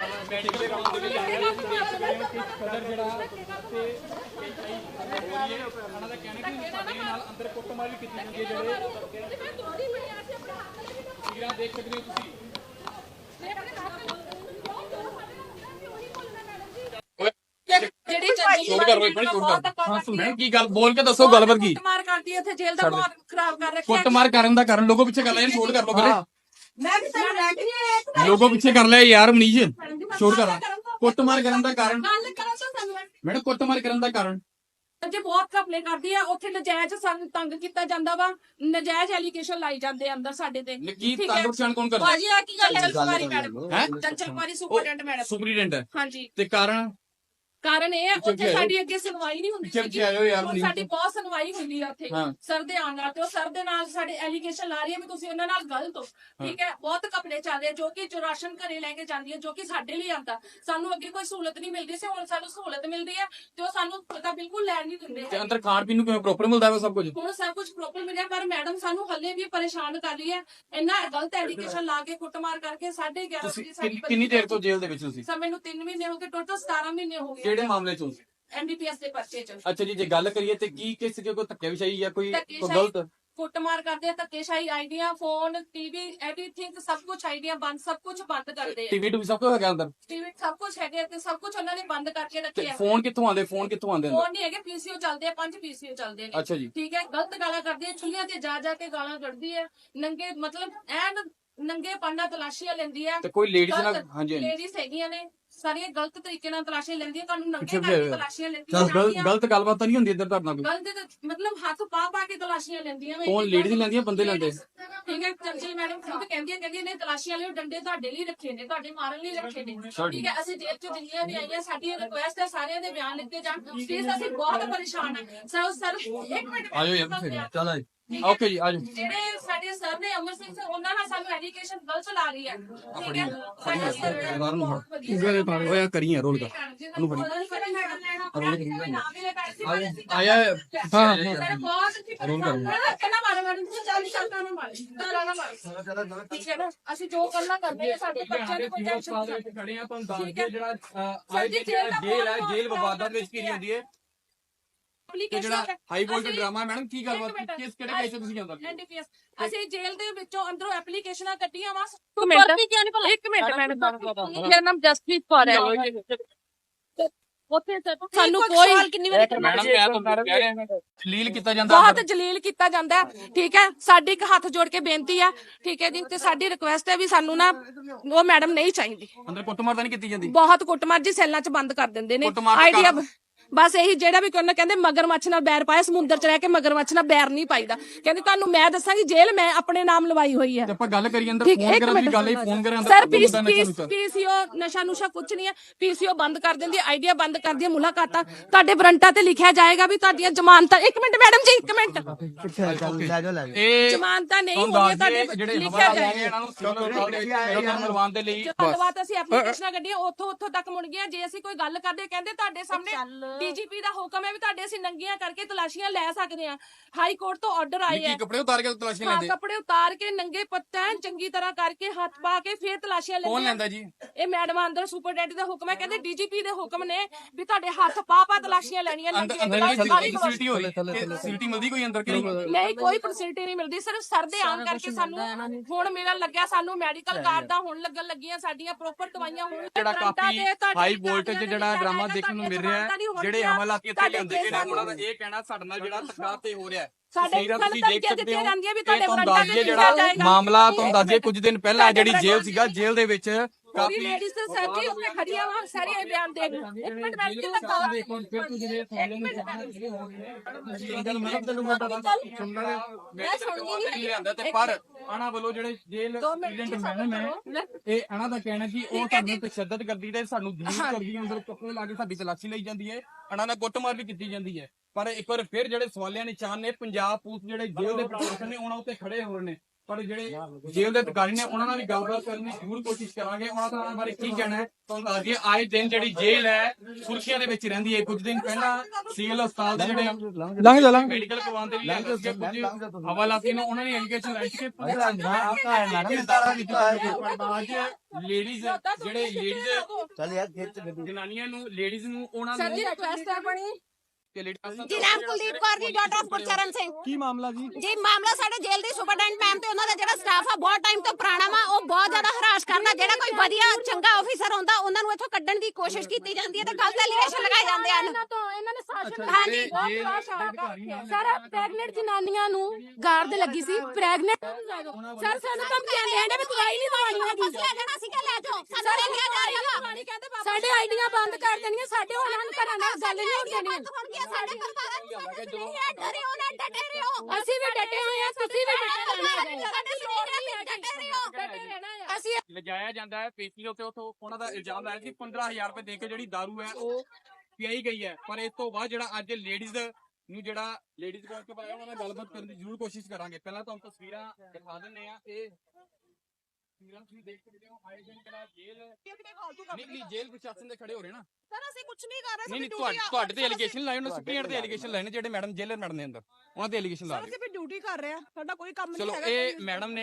Medical ground ਦੇ ਵਿੱਚ ਦੇਖ ਸਕਦੇ ਹੋ ਕਿ ਸਦਰ ਜਿਹੜਾ ਤੇ ਉਹਨਾਂ ਦਾ ਕਹਿਣਾ ਕਿ ਸਾਡੇ ਨਾਲ ਅੰਦਰ ਕੁੱਟਮਾਰ ਵੀ ਕੀਤੀ ਜਾਂਦੀ ਹੈ ਜਿਹੜੇ ਤਸਵੀਰਾਂ ਦੇਖ ਸਕਦੇ ਹੋ ਤੁਸੀਂ ਜਿਹੜੀ ਛੋੜ ਕਰ ਰੋਈ ਬੜੀ ਛੋੜ ਕਰ। ਹਾਂ ਸੁਣ ਕੀ ਗੱਲ ਬੋਲ ਕੇ ਦੱਸੋ ਗੱਲਬਾਤ ਕੀ ਮਾਰ ਕਰਦੀ ਇੱਥੇ ਜੇਲ੍ਹ ਦਾ ਮਾਹੌਲ ਖਰਾਬ ਕਰ ਰੱਖਿਆ। ਕੁੱਟਮਾਰ ਕਰਨ ਦਾ ਕਾਰਨ ਲੋਗੋ ਪਿੱਛੇ ਕਰ ਲਿਆ ਛੋੜ ਕਰ ਲੋ ਪਹਿਲੇ। ਮੈਂ ਵੀ ਤੈਨੂੰ ਲੋਗੋ ਪਿੱਛੇ ਕਰ ਲਿਆ ਯਾਰ ਮਨੀਸ਼। ਛੋੜ ਕਰ। ਕੁੱਟਮਾਰ ਕਰਨ ਦਾ ਕਾਰਨ। ਗੱਲ ਕਰਾਂ ਤਾਂ ਸਾਨੂੰ ਮੈਡਮ ਕੁੱਟਮਾਰ ਕਰਨ ਦਾ ਕਾਰਨ। ਜੇ ਬਹੁਤ ਘਪਲੇ ਕਰਦੀ ਆ ਉੱਥੇ ਨਜਾਇਜ਼ ਸਾਨੂੰ ਤੰਗ ਕੀਤਾ ਜਾਂਦਾ ਵਾ। ਨਜਾਇਜ਼ ਐਲੀਗੇਸ਼ਨ ਲਾਈ ਜਾਂਦੇ ਆ ਅੰਦਰ ਸਾਡੇ ਤੇ। ਕੀ। ਤੰਗ ਪਛਾਣ ਕੌਣ ਕਰਦਾ? ਬਾਜੀ ਆ ਕੀ ਗੱਲ ਚੰਚਲ ਕੁਮਾਰੀ ਮੈਡਮ। ਹੈ Chanchal Kumari superintendent madam. Superintendent ਹਾਂਜੀ। ਤੇ ਕਾਰਨ? ਕਾਰਨ ਇਹ ਪਿੱਛੇ ਉੱਥੇ। ਸਾਡੀ ਅੱਗੇ ਸੁਣਵਾਈ ਨਹੀਂ ਹੁੰਦੀ ਮਨੀਸ਼। ਸਾਡੀ ਬਹੁਤ ਸੁਣਵਾਈ ਹੁੰਦੀ ਆ ਉੱਥੇ। ਹਾਂ। ਸਰ ਦੇ ਆਉਣ ਨਾਲ ਤੇ ਉਹ ਸਰ ਦੇ ਨਾਲ ਸਾਡੇ ਐਲੀਗੇਸ਼ਨ ਲਾ ਰਹੀ ਹੈ ਵੀ ਤੁਸੀਂ ਉਹਨਾਂ ਨਾਲ ਗਲਤ ਹੋ। ਠੀਕ ਹੈ? ਬਹੁਤ ਕਪੜੇ ਚੱਲਦੇ ਆ ਜੋ ਕਿ ਜੋ ਰਾਸ਼ਨ ਘਰੇ ਲੈ ਕੇ ਜਾਂਦੀ ਹੈ ਜੋ ਕਿ ਸਾਡੇ ਲਈ ਆਂਦਾ ਸਾਨੂੰ ਅੱਗੇ ਕੋਈ ਸਹੂਲਤ ਨਹੀਂ ਮਿਲਦੀ ਸੀ ਹੁਣ ਸਾਨੂੰ ਸਹੂਲਤ ਮਿਲਦੀ ਹੈ ਤੇ ਉਹ ਸਾਨੂੰ ਪਤਾ ਬਿਲਕੁਲ ਲੈਣ ਨਹੀਂ ਦਿੰਦੇ ਤੇ ਅੰਦਰ ਖਾਣ ਪੀਣ ਨੂੰ ਕਿਵੇਂ ਪ੍ਰੋਪਰ ਮਿਲਦਾ ਹੈ ਸਭ ਕੁਝ? ਹੁਣ ਸਭ ਕੁਝ ਪ੍ਰੋਪਰ ਮਿਲਿਆ ਪਰ ਮੈਡਮ ਸਾਨੂੰ ਹੱਲੇ ਵੀ ਪਰੇਸ਼ਾਨ ਕਰ ਰਹੀ ਹੈ ਇੰਨਾ ਗਲਤ ਐਲੀਗੇਸ਼ਨ ਲਾ ਕੇ ਕੁੱਟਮਾਰ ਕਰਕੇ 11:30 ਤੁਸੀਂ ਵਜੇ ਸਾਡੀ ਕਿੰਨੀ ਦੇਰ ਤੋਂ ਜੇਲ੍ਹ ਦੇ ਵਿੱਚ ਤੁਸੀਂ? ਸਰ ਮੈਨੂੰ 3 ਮਹੀਨੇ ਹੋ ਗਏ ਟੋਟਲ 17 ਮਹੀਨੇ ਹੋ ਗਏ। ਕਿਹੜੇ ਮਾਮਲੇ ਚੋਂ ਐਮਬੀਪੀਐਸ ਦੇ ਪਰਚੇ ਚ। ਅੱਛਾ ਜੀ ਜੇ ਗੱਲ ਕਰੀਏ ਤੇ ਕੀ ਕਿਸ ਕੇ ਕੋਈ ਧੱਕੇ ਵਿਸ਼ਾਈ ਜਾਂ ਕੋਈ ਕੋਈ ਧੱਕੇਸ਼ਾਹੀ- ਗਲਤ? ਕੁੱਟਮਾਰ ਕਰਦੇ ਆ ਧੱਕੇਸ਼ਾਹੀ ਆਈਡੀਆਂ ਫੋਨ ਟੀਵੀ ਐਵਰੀਥਿੰਗ ਸਭ ਕੁਝ ਆਈਡੀਆਂ ਬੰਦ ਸਭ ਕੁਝ ਬੰਦ ਕਰਦੇ ਆ। ਟੀਵੀ ਟੂ ਸਭ ਕੁਝ ਹੈਗਾ ਅੰਦਰ? ਟੀਵੀ ਸਭ ਕੁਝ ਹੈਗੇ ਆ ਤੇ ਸਭ ਕੁਝ ਉਹਨਾਂ ਨੇ ਬੰਦ ਕਰਕੇ ਤੇ ਰੱਖਿਆ ਫੋਨ ਕਿੱਥੋਂ ਆਉਂਦੇ? ਫੋਨ ਕਿੱਥੋਂ ਆਉਂਦੇ ਅੰਦਰ? ਫੋਨ ਨਹੀਂ ਹੈਗੇ ਪੀਸੀਓ ਚੱਲਦੇ ਆ ਪੰਜ ਪੀਸੀਓ ਚੱਲਦੇ ਨੇ। ਅੱਛਾ ਜੀ। ਠੀਕ ਹੈ ਗਲਤ ਗਾਲਾਂ ਕਰਦੀ ਹੈ ਚੁੱਲ੍ਹਿਆਂ ਤੇ ਜਾ ਜਾ ਕੇ ਗਾਲਾਂ ਕੱਢਦੀ ਹੈ ਨੰਗੇ ਮਤਲਬ ਐਨ ਨੰਗੇ ਪੰਡਾ ਤਲਾਸ਼ੀਆਂ ਲੈਂਦੀ ਹੈ ਤੇ ਕੋਈ ਲੇਡੀਜ਼ ਨਾਲ ਹਾਂਜੀ ਹਾਂਜੀ। ਲੇਡੀਜ਼ ਹੈਗੀਆਂ ਨੇ। ਸਾਰੀਆਂ ਗਲਤ ਤਰੀਕੇ ਨਾਲ ਤਲਾਸ਼ੀਆਂ ਲੈਂਦੀਆਂ ਤੁਹਾਨੂੰ ਨੰਗੇ ਕਰਕੇ ਤਲਾਸ਼ੀਆਂ ਲੈਂਦੀਆਂ ਗਲਤ। ਗਲਤ ਗੱਲਬਾਤ ਤਾਂ ਨਹੀਂ ਹੁੰਦੀ ਇੱਧਰ ਤੁਹਾਡੇ ਨਾਲ ਕੋਈ। ਗਲਤ ਤੇ- ਮਤਲਬ ਹੱਥ ਪਾ ਪਾ ਕੇ ਤਲਾਸ਼ੀਆਂ ਲੈਂਦੀਆਂ ਨੇ ਕੌਣ ladies ਲੈਂਦੀਆਂ, ਬੰਦੇ ਲੈਂਦੇ? ਠੀਕ ਹੈ ਚੰਚਲ ਮੈਡਮ ਖੁਦ ਕਹਿੰਦੀ ਹੈ ਕਹਿੰਦੀ ਨੇ ਤਲਾਸ਼ੀਆਂ ਲਈ ਡੰਡੇ ਤੁਹਾਡੇ ਲਈ ਰੱਖੇ ਨੇ ਤੁਹਾਡੇ ਮਾਰਨ ਲਈ ਰੱਖੇ ਨੇ। ਠੀਕ ਹੈ ਅਸੀਂ ਜੇਲ੍ਹ ਚੋਂ ਜਿੰਨੀਆਂ ਵੀ ਆਈਆਂ ਸਾਡੀ ਰਿਕੁਐਸਟ ਹੈ ਸਾਰਿਆਂ ਦੇ ਬਿਆਨ ਲਿਖੇ ਜਾਣ ਪਲੀਜ਼ ਅਸੀਂ ਬਹੁਤ ਪਰੇਸ਼ਾਨ ਹਾਂ। ਸਰ ਸਰ ਇੱਕ ਮਿੰਟ ਆਜੋ ਯਾਰ ਚਲ ਆਜੋ। ਓਕੇ ਜੀ ਆਜੋ। ਜਿਹੜੇ ਸਰ ਨੇ ਅਮਰ ਸਿੰਘ ਸਰ ਉਹਨਾਂ ਨਾਲ ਸਾਨੂੰ ਐਜੂਕੇਸ਼ਨ ਗਲਤ ਲਾ ਰਹੀ ਹੈ। ਠੀਕ ਹੈ? ਸਾਡੇ ਸਰ ਬਾਹਰ ਨੂੰ ਬਹੁਤ ਵਧੀਆ ਉਗਰੇ ਦੇ ਪਾਣੀ ਹੋਇਆ ਕਰੀਆਂ ਰੋਲ ਕਰ ਉਹਨੂੰ ਫੜੀ। ਆਇਆ ਹਾਂ ਰੋਲ ਕਹਿੰਦਾ ਮਾਰੋ ਮੈਡਮ ਤੁਸੀਂ ਚੱਲ ਚੱਲ ਨਾ ਮਾਰੋ। ਨਾ ਨਾ ਮਾਰੋ ਠੀਕ ਹੈ ਨਾ? ਅਸੀਂ ਜੋ ਕਰਨਾ ਕਰਦੇ ਹਾਂ ਸਾਡੇ ਬੱਚਿਆਂ ਦੀ ਕੋਈ ਟੈਨਸ਼ਨ ਨਹੀਂ ਖੜੇ ਆ ਤੁਹਾਨੂੰ ਦੱਸ ਜਿਹੜਾ ਜੀ, ਜੇਲ੍ਹ ਹੈ ਜੇਲ੍ਹ ਵਿਵਾਦਾਂ ਵਿੱਚ ਕੀ ਹੁੰਦੀ ਹੈ? ਤੇ ਜਿਹੜਾ ਹਾਈ ਵੋਲਟੇਜ ਡਰਾਮਾ ਮੈਡਮ ਕੀ ਗੱਲਬਾਤ ਕਿਸ ਕਿਹੜੇ ਕੇਸ ਤੁਸੀਂ ਜਾਂਦਾ ਐਨਡੀਪੀਐਸ ਅਸੀਂ ਜੇਲ੍ਹ ਦੇ ਵਿੱਚੋਂ ਅੰਦਰੋਂ ਐਪਲੀਕੇਸ਼ਨਾਂ ਕੱਢੀਆਂ ਵਾ। ਇੱਕ ਮਿੰਟ ਇੱਕ ਮਿੰਟ ਮੈਡਮ ਮੇਰਾ ਨਾਮ ਜਸਪ੍ਰੀਤ ਕੌਰ ਹੈ। ਉੱਥੇ ਸਾਨੂੰ ਕੋਈ ਕਿੰਨੀ ਵਾਰੀ ਮੈਡਮ ਮੈਂ ਤੁਹਾਨੂੰ ਕਹਿ ਰਿਹਾ ਜਲੀਲ ਕੀਤਾ ਜਾਂਦਾ ਬਹੁਤ ਜਲੀਲ ਕੀਤਾ ਜਾਂਦਾ ਠੀਕ ਹੈ ਸਾਡੀ ਇੱਕ ਹੱਥ ਜੋੜ ਕੇ ਬੇਨਤੀ ਹੈ। ਠੀਕ ਹੈ ਜੀ ਤੇ ਸਾਡੀ ਰਿਕੁਐਸਟ ਹੈ ਵੀ ਸਾਨੂੰ ਨਾ ਉਹ ਮੈਡਮ ਨਹੀਂ ਚਾਹੀਦੀ। ਅੰਦਰ ਕੁੱਟਮਾਰ ਤਾਂ ਨਹੀਂ ਕੀਤੀ ਜਾਂਦੀ? ਬਹੁਤ ਕੁੱਟਮਾਰ ਜੀ ਸੈੱਲਾਂ 'ਚ ਬੰਦ ਕਰ ਦਿੰਦੇ ਨੇ। ਆਈਡੀਆ? ਬਸ ਇਹੀ ਜਿਹੜਾ ਵੀ ਕਹਿੰਦੇ ਕਹਿੰਦੇ ਮਗਰਮੱਛ ਨਾਲ ਬੈਰ ਪਾਇਆ ਸਮੁੰਦਰ 'ਚ ਰਹਿ ਕੇ ਮਗਰਮੱਛ ਨਾਲ ਬੈਰ ਨਹੀਂ ਪਾਈਦਾ। ਕਹਿੰਦੇ ਤੁਹਾਨੂੰ ਮੈਂ ਦੱਸਾਂਗੀ ਜੇਲ੍ਹ ਮੈਂ ਆਪਣੇ ਨਾਮ ਲਵਾਈ ਹੋਈ ਹੈ। ਤੇ ਆਪਾਂ ਗੱਲ ਕਰੀਏ ਅੰਦਰ ਠੀਕ ਫੋਨ ਇੱਕ ਕਰਨ ਦੀ ਮਿੰਟ ਗੱਲ ਹੈ ਫੋਨ ਕਰੇ ਅੰਦਰ ਸਰ ਨਸ਼ਾ ਨੁਸ਼ਾ। ਪੀਸੀਓ ਨਸ਼ਾ ਨੁਸ਼ਾ ਕੁਝ ਨਹੀਂ ਹੈ। ਪੀਸੀਓ ਬੰਦ ਕਰ ਦਿੰਦੀ ਆਈਡੀਆ ਬੰਦ ਕਰ ਦਿੰਦੀ ਹੈ ਮੁਲਾਕਾਤਾਂ। ਤੁਹਾਡੇ ਵਾਰੰਟਾਂ ਤੇ ਲਿਖਿਆ ਜਾਏਗਾ ਵੀ ਤੁਹਾਡੀਆਂ ਜ਼ਮਾਨਤਾਂ ਇੱਕ ਮਿੰਟ ਮੈਡਮ ਜੀ ਇੱਕ ਮਿੰਟ। ਇਹ ਜ਼ਮਾਨਤਾਂ ਨਹੀਂ ਦਈਏ ਤੁਹਾਡੇ ਲਿਖਿਆ ਜਾਏਗਾ। ਗਏ ਇਹਨਾਂ ਨੂੰ ਦੇ ਲਈ। ਧੰਨਵਾਦ ਅਸੀਂ ਐਪਲੀਕੇਸ਼ਨਾਂ ਕੱਢੀਆਂ ਉੱਥੋਂ ਉੱਥੋਂ ਤੱਕ ਮੁੜ ਗਈਆਂ। ਜੇ ਅਸੀਂ ਕੋਈ ਗੱਲ ਕਰਦੇ ਕਹਿੰਦੇ ਤੁਹਾਡੇ ਸਾਹਮਣੇ ਡੀਜੀਪੀ ਦਾ ਹੁਕਮ ਹੈ ਵੀ ਤੁਹਾਡੇ ਅਸੀਂ ਨੰਗੀਆਂ ਕਰਕੇ ਤਲਾਸ਼ੀਆਂ ਲੈ ਸਕਦੇ ਹਾਂ। ਹਾਈ ਕੋਰਟ ਤੋਂ ਆਰਡਰ ਆਏ ਕੀ ਹੈ ਕੱਪੜੇ ਉਤਾਰ ਕੇ ਤਲਾਸ਼ੀ ਹਾਂ ਲੈਂਦੇ? ਕੱਪੜੇ ਉਤਾਰ ਕੇ ਨੰਗੇ ਪੱਤਾ ਚੰਗੀ ਤਰ੍ਹਾਂ ਕਰਕੇ ਹੱਥ ਪਾ ਕੇ ਫਿਰ ਤਲਾਸ਼ੀਆਂ ਕੌਣ ਲੈਂਦੇ ਆ। ਲੈਂਦਾ ਜੀ? ਇਹ ਮੈਡਮ ਅੰਦਰ ਸੁਪਰਡੈਂਟ ਦਾ ਹੁਕਮ ਹੈ ਕਹਿੰਦੇ ਡੀਜੀਪੀ ਦੇ ਹੁਕਮ ਨੇ ਵੀ ਤੁਹਾਡੇ ਹੱਥ ਪਾ ਪਾ ਤਲਾਸ਼ੀਆਂ ਲੈਣੀਆਂ ਅੰਦਰ ਅੰਦਰ ਸਾਰੀ ਫੈਸਿਲਿਟੀ ਹੋਈ? ਫੈਸਿਲਿਟੀ ਮਿਲਦੀ ਕੋਈ ਅੰਦਰ ਕਿ ਨਹੀਂ ਨਹੀਂ ਕੋਈ ਫੈਸਿਲਿਟੀ ਨਹੀਂ ਮਿਲਦੀ। ਸਿਰਫ ਸਰ ਦੇ ਆਉਣ ਕਰਕੇ ਸਾਨੂੰ ਹੁਣ ਮਿਲਣ ਲੱਗਿਆ ਸਾਨੂੰ ਮੈਡੀਕਲ ਕਾਰਡ ਦਾ ਹੁਣ ਲੱਗਣ ਲੱਗੀਆਂ ਸਾਡੀਆਂ ਪ੍ਰੋਪਰ ਦਵਾਈਆਂ ਹੁਣ ਜਿਹੜਾ ਕਾਫੀ ਹਾਈ ਵੋਲਟੇਜ ਜਿਹੜਾ ਡਰਾਮਾ ਦੇਖਣ ਨੂੰ ਮਿਲ ਰਿਹਾ ਹੈ ਜਿਹੜੇ ਹਮਲਾ ਕੀਤੇ ਇਹਨਾਂ ਕੇਸਾਂ ਉਹਨਾਂ ਦਾ ਇਹ ਕਹਿਣਾ ਸਾਡੇ ਨਾਲ ਜਿਹੜਾ ਧੱਕਾ ਤੇ ਹੋ ਰਿਹਾ ਹੈ ਸਾਡੇ ਇਹ ਸਕਦੇ ਦਿੱਤੀਆਂ ਹੋ। ਜਾਂਦੀਆਂ ਵੀ ਤੁਹਾਡੇ ਵਾਰੰਟਾਂ ਲਿਖਿਆ ਜਿਹੜਾ ਜਾਏਗਾ। ਮਾਮਲਾ ਤੁਹਾਨੂੰ ਦੱਸ ਦਈਏ ਕੁਝ ਦਿਨ ਪਹਿਲਾਂ ਜਿਹੜੀ ਜੇਲ੍ਹ ਸੀਗਾ ਜੇਲ੍ਹ ਦੇ ਵਿੱਚ ਪੂਰੀ ਕਾਫੀ ਲੇਡੀਜ਼ ਤੇ ਸਰ ਜੀ ਉੱਥੇ ਖੜੀਆਂ ਵਾ ਸਾਰੀਆਂ ਇਹ ਬਿਆਨ ਦੇਣ ਇੱਕ ਮਿੰਟ ਮੈਂ ਕਿਤੇ ਤੱਕ ਆਵਾਂ ਇੱਕ ਮੈਂ ਸੁਣਦੀ ਨਹੀਂ ਲਿਆਂਦਾ ਤੇ ਪਰ ਆਣਾ ਵੱਲੋਂ ਜਿਹੜੇ ਜੇਲ੍ਹ ਏਜੰਟ ਮੈਡਮ ਹੈ ਇਹ ਇਹਨਾਂ ਦਾ ਕਹਿਣਾ ਕਿ ਉਹ ਸਾਨੂੰ ਤਸ਼ੱਦਦ ਕਰਦੀ ਤੇ ਸਾਨੂੰ ਦਲੀਲ ਕਰਦੀ ਹੈ ਅੰਦਰ ਕੱਪੜੇ ਲਾ ਕੇ ਸਾਡੀ ਤਲਾਸ਼ੀ ਲਈ ਜਾਂਦੀ ਹੈ ਇਹਨਾਂ ਨਾਲ ਕੁੱਟਮਾਰ ਵੀ ਕੀਤੀ ਜਾਂਦੀ ਹੈ। ਪਰ ਇੱਕ ਵਾਰ ਫਿਰ ਜਿਹੜੇ ਸਵਾਲਿਆਂ ਨਿਸ਼ਾਨ ਨੇ ਪੰਜਾਬ ਪੁਲਿਸ ਜਿਹੜੇ ਜੇਲ੍ਹ ਦੇ ਪ੍ਰਸ਼ਾਸਨ ਨੇ ਉਹਨਾਂ ਉੱਤੇ ਖੜੇ ਹੋਏ ਨੇ। ਪਰ ਜਿਹੜੇ ਜੇਲ੍ਹ ਦੇ ਅਧਿਕਾਰੀ ਨੇ ਉਹਨਾਂ ਨਾਲ ਵੀ ਗੱਲਬਾਤ ਕਰਨ ਦੀ ਜ਼ਰੂਰ ਕੋਸ਼ਿਸ਼ ਕਰਾਂਗੇ। ਉਹਨਾਂ ਦਾ ਬਾਰੇ ਕੀ ਕਹਿਣਾ ਹੈ? ਤੁਹਾਨੂੰ ਦੱਸ ਦਈਏ ਆਏ ਦਿਨ ਜਿਹੜੀ ਜੇਲ੍ਹ ਹੈ ਸੁਰਖੀਆਂ ਦੇ ਵਿੱਚ ਰਹਿੰਦੀ ਹੈ। ਕੁਝ ਦਿਨ ਪਹਿਲਾਂ ਸੀਐਲ ਹਸਪਤਾਲ ਦੇ ਜਿਹੜੇ ਲੰਘ ਜਾ ਲੰਘ ਮੈਡੀਕਲ ਕਰਵਾਉਣ ਦੇ ਲਈ ਕੁਝ ਹਵਾਲਾਤੀ ਨੂੰ ਉਹਨਾਂ ਨੇ ਐਲੀਗੇਸ਼ਨ ਲਾਈ ਕਿ ਪੂਰਾ ਨਾ ਆਪਕਾ ਹੈ ਮੈਡਮ ਸਾਰਾ ਨਿਕਲ ਲੇਡੀਜ਼ ਜਿਹੜੇ ਲੇਡੀਜ਼ ਚਲ ਯਾਰ ਜਨਾਨੀਆਂ ਨੂੰ ਲੇਡੀਜ਼ ਨੂੰ ਉਹਨਾਂ ਨੂੰ ਸਰ ਜੀ ਰਿਕੁਐਸਟ ਹੈ ਬਣੀ ਤੇ ladies- ਜੀ ਨਾਮ ਕੁਲਦੀਪ ਕੌਰ ਜੀ ਡਾਟਰ ਆਫ ਗੁਰਚਰਨ ਸਿੰਘ। ਕੀ ਮਾਮਲਾ ਜੀ? ਜੀ ਮਾਮਲਾ ਸਾਡੇ ਜੇਲ੍ਹ ਦੀ ਸੁਪਰਡੈਂਟ ਮੈਮ ਤੇ ਉਹਨਾਂ ਦਾ ਜਿਹੜਾ ਸਟਾਫ ਆ ਬਹੁਤ ਟਾਈਮ ਤੋਂ ਪੁਰਾਣਾ ਵਾ ਉਹ ਬਹੁਤ ਜ਼ਿਆਦਾ ਹਰਾਸ ਕਰਦਾ ਜਿਹੜਾ ਕੋਈ ਵਧੀਆ ਚੰਗਾ ਆਫੀਸਰ ਹੁੰਦਾ ਉਹਨਾਂ ਨੂੰ ਇੱਥੋਂ ਕੱਢਣ ਦੀ ਕੋਸ਼ਿਸ਼ ਕੀਤੀ ਜਾਂਦੀ ਹੈ ਤੇ ਗਲਤ ਐਲੀਗੇਸ਼ਨ ਲਗਾਏ ਜਾਂਦੇ ਹਨ। ਇਹਨਾਂ ਤੋਂ ਇਹਨਾਂ ਨੇ ਸ਼ਾਸਨ ਹਾਂਜੀ, ਬਹੁਤ ਜੇਲ੍ਹ ਦੇ ਨਾਲ ਸਰ ਪ੍ਰੈਗਨੈਂਟ ਜਨਾਨੀਆਂ ਨੂੰ ਗਾਰਡ ਲੱਗੀ ਸੀ ਪ੍ਰੈਗਨੈਂਟ ਸਰ ਸਾਨੂੰ ਧਮਕੀਆਂ ਦੇਣ ਦੇ ਵੀ ਦਵਾਈ ਨਹੀਂ ਦਵਾਣੀ ਹੈਗੀ। ਬਸ ਲੈ ਜਾਣਾ ਸੀਗਾ ਲੈ ਜਾਓ। ਸਾਨੂੰ ਲੈ ਕੇ ਜਾ ਰਹੇ ਸਾਡੇ ਆਈਡੀਆਂ ਬੰਦ ਕਰ ਦੇਣੀਆਂ ਸਾਡੇ ਉਹਨਾਂ ਨੂੰ ਘਰਾਂ ਨਾਲ ਗੱਲ ਨਹੀਂ ਹੋਣ ਦੇਣੀ ਹੁਣ ਕੀ ਸਾਡੇ ਪਰਿਵਾਰਾਂ ਨੂੰ ਨਹੀਂ ਹੈ ਡਰੇ ਹੋ ਨਾ ਡਟੇ ਰਹੋ। ਅਸੀਂ ਵੀ ਡਟੇ ਹੋਏ ਆ ਤੁਸੀਂ ਵੀ ਡਟੇ ਰਹਿਣਾ ਹੈ। ਸਾਡੇ ਲੋਕ ਹੈ ਡਟੇ ਰਹੋ। ਡਟੇ ਰਹਿਣਾ ਹੈ। ਅਸੀਂ ਲਿਜਾਇਆ ਜਾਂਦਾ ਹੈ ਪੇਸ਼ੀ ਉੱਤੇ ਉਥੋਂ ਉਹਨਾਂ ਦਾ ਇਲਜ਼ਾਮ ਲਾਇਆ ਸੀ 15000 ਰੁਪਏ ਦੇ ਕੇ ਜਿਹੜੀ दारू ਹੈ ਉਹ ਪਿਆਈ ਗਈ ਹੈ। ਪਰ ਇਸ ਤੋਂ ਬਾਅਦ ਜਿਹੜਾ ਅੱਜ ਲੇਡੀਜ਼ ਨੂੰ ਜਿਹੜਾ ਲੇਡੀਜ਼ ਕੋਲ ਕੇ ਪਾਇਆ ਉਹਨਾਂ ਨਾਲ ਗੱਲਬਾਤ ਕਰਨ ਦੀ ਜ਼ਰੂਰ ਕੋਸ਼ਿਸ਼ ਕਰਾਂਗੇ। ਪਹਿਲਾਂ ਤੁਹਾਨੂੰ ਤਸਵੀਰਾਂ ਦਿਖਾ ਦਿੰਨੇ ਆ ਇਹ ਤਸਵੀਰਾਂ ਤੁਸੀਂ ਦੇਖ ਸਕਦੇ ਹੋ ਆਏ ਦਿਨ ਕਿਹੜਾ ਜੇਲ੍ਹ ਨਹੀਂ ਨਹੀਂ ਜੇਲ੍ਹ ਪ੍ਰਸ਼ਾਸਨ ਦੇ ਖੜੇ ਹੋ ਰਹੇ ਨਾ। ਸਰ ਅਸੀਂ ਕੁਝ ਨਹੀਂ ਕਰ ਰਹੇ ਨਹੀਂ ਨਹੀਂ ਤੁਹਾਡੇ ਤੁਹਾਡੇ ਤੇ ਐਲੀਗੇਸ਼ਨ ਲਾਏ ਉਹਨਾਂ ਸੁਪਰੀਮ ਦੇ ਐਲੀਗੇਸ਼ਨ ਲਾਏ ਨੇ ਜਿਹੜੇ ਮੈਡਮ ਜੇਲਰ ਮੈਡਮ ਦੇ ਅੰਦਰ। ਉਹਨਾਂ ਦੇ ਐਲੀਗੇਸ਼ਨ ਲਾ ਰਹੇ ਵੀ ਡਿਊਟੀ ਕਰ ਰਹੇ ਆ ਸਾਡਾ ਕੋਈ ਕੰਮ ਚਲੋ ਇਹ ਮੈਡਮ ਨੇ